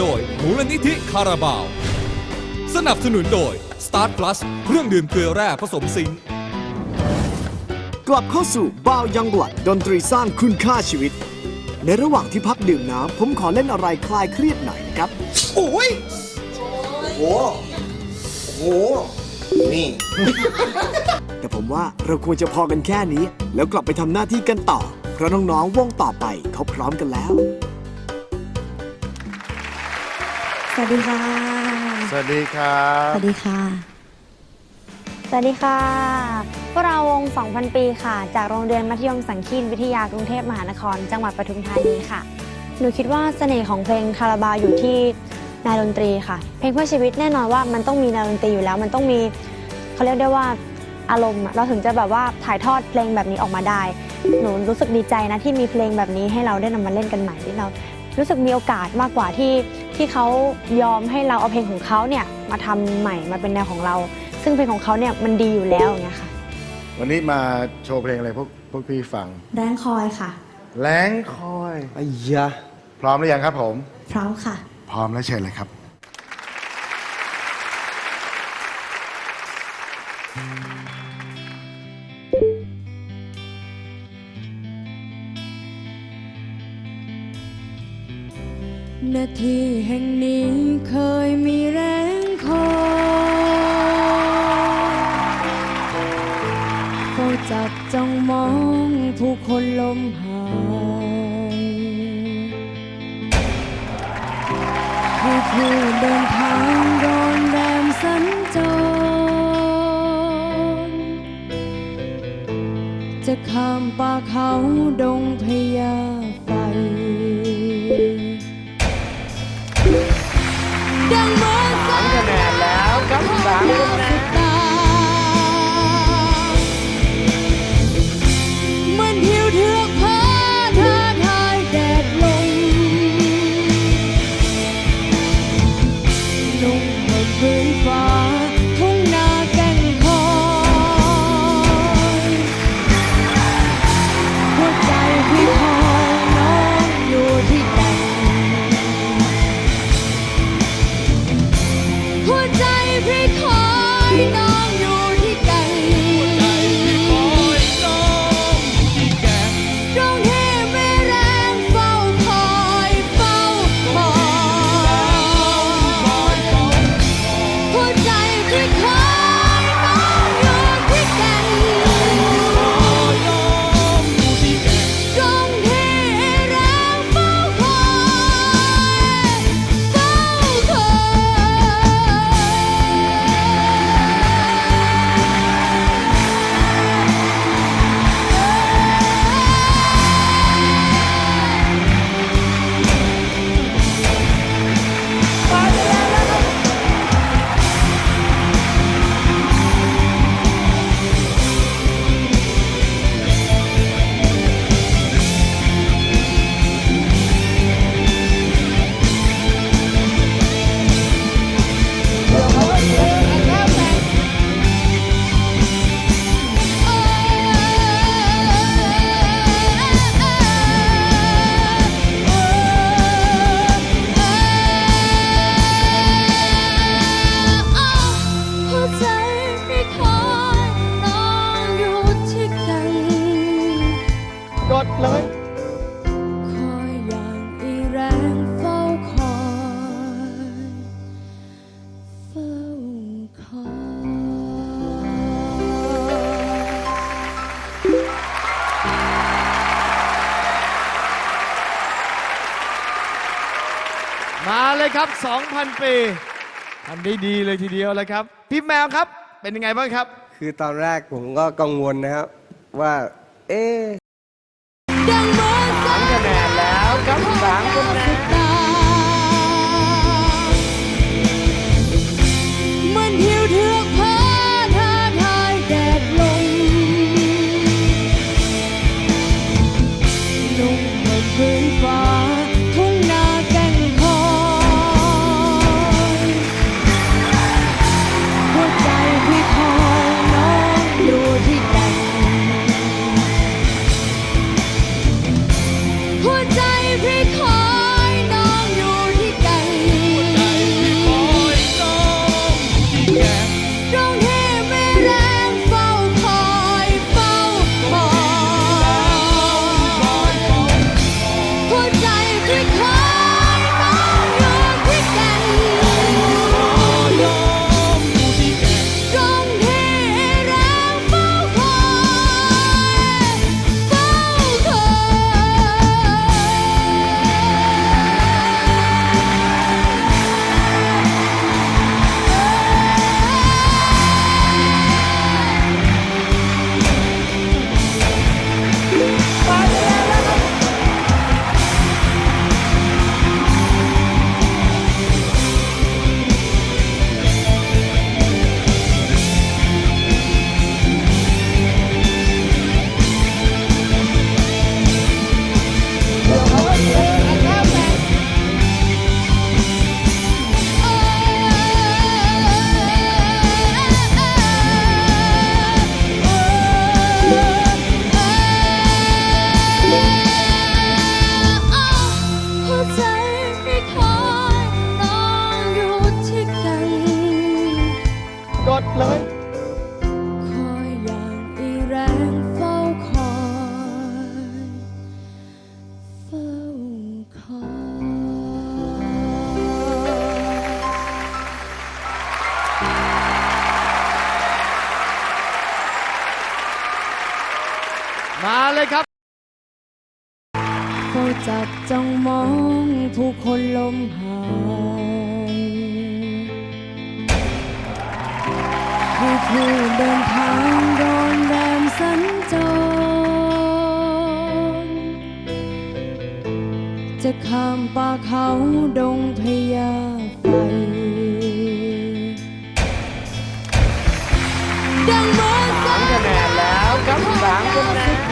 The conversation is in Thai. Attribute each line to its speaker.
Speaker 1: โดยมูลนิธิคาราบาว สนับสนุนโดย Start Plus เครื่องดื่มเกลือแร่ผสมซิงค์
Speaker 2: กลับเข้าสู่บ้าวยังบลัดดนตรีสร้างคุณค่าชีวิต ในระหว่างที่พักดื่มน้ำผมขอเล่นอะไรคลายเครียดหน่อยนะครับ
Speaker 3: โอ้ยโหโหนี่
Speaker 2: แต่ผมว่าเราควรจะพอกันแค่นี้ แล้วกลับไปทำหน้าที่กันต่อ เพราะน้องๆวงต่อไปเขาพร้อมกันแล้ว
Speaker 4: วัสดีค่ะ
Speaker 3: สวัสดีครับ
Speaker 4: สวัสดีค่ะ
Speaker 5: สวัสดีค่ะ พวกเราวง 2,000 ปีค่ะ จากโรงเรียนมัธยมสังคีนวิทยากรุงเทพมหานคร จังหวัดปทุมธานีค่ะ หนูคิดว่าเสน่ห์ของเพลงคาราบาวอยู่ที่แนวดนตรีค่ะ เพลงเพื่อชีวิตแน่นอนว่ามันต้องมีแนวดนตรีอยู่แล้ว มันต้องมีเขาเรียกได้ว่าอารมณ์อะเราถึงจะแบบว่าถ่ายทอดเพลงแบบนี้ออกมาได้ หนูรู้สึกดีใจนะที่มีเพลงแบบนี้ให้เราได้นำมาเล่นกันใหม่ที่เรา รู้สึกมีโอกาสมากกว่าที่ ที่เขายอมให้เราเอาเพลงของเขาเนี่ยมาทำใหม่มาเป็นแนวของเรา ซึ่งเพลงของเขาเนี่ยมันดีอยู่แล้วอย่างเงี้ยค่ะ
Speaker 3: วันนี้มาโชว์เพลงอะไรพวกพวกพี่ฟัง
Speaker 4: แรงคอยค่ะ
Speaker 3: แรงคอย
Speaker 2: ไอ้ยะ
Speaker 3: พร้อมหรือยังครับผม
Speaker 4: พร้อมค่ะ
Speaker 3: พร้อมแล้วเชิญเลยครับ
Speaker 4: นาทีแห่งนี้เคยมีแรงคอยเฝ้าจับจ้องมองผู้คนลมหายผู้ผู้เดินทางรอนแรมสัญจร จะข้ามป่าเขาดงพญาไฟ ดังเหมือนสามคะแนนแล้วครับสามคะแนน ครั
Speaker 6: บ 2,000 ปีทำได้ดีเลยทีเดียวเลยครับ พี่แมวครับ เป็นยังไงบ้างครับ
Speaker 7: คือตอนแรกผมก็กังวลนะครับ ว่า เอ๊ะ
Speaker 4: ดังเหมือนสามคะแนนแล้วครับสามคะแนน yeah. จับจ้องมองผู้คนลมหายผู้ผู้เดินทางโดนแรมสัญจร จะข้ามป่าเขาดงพญาไฟดังบนสามคะแนนแล้วครับสามคะแนน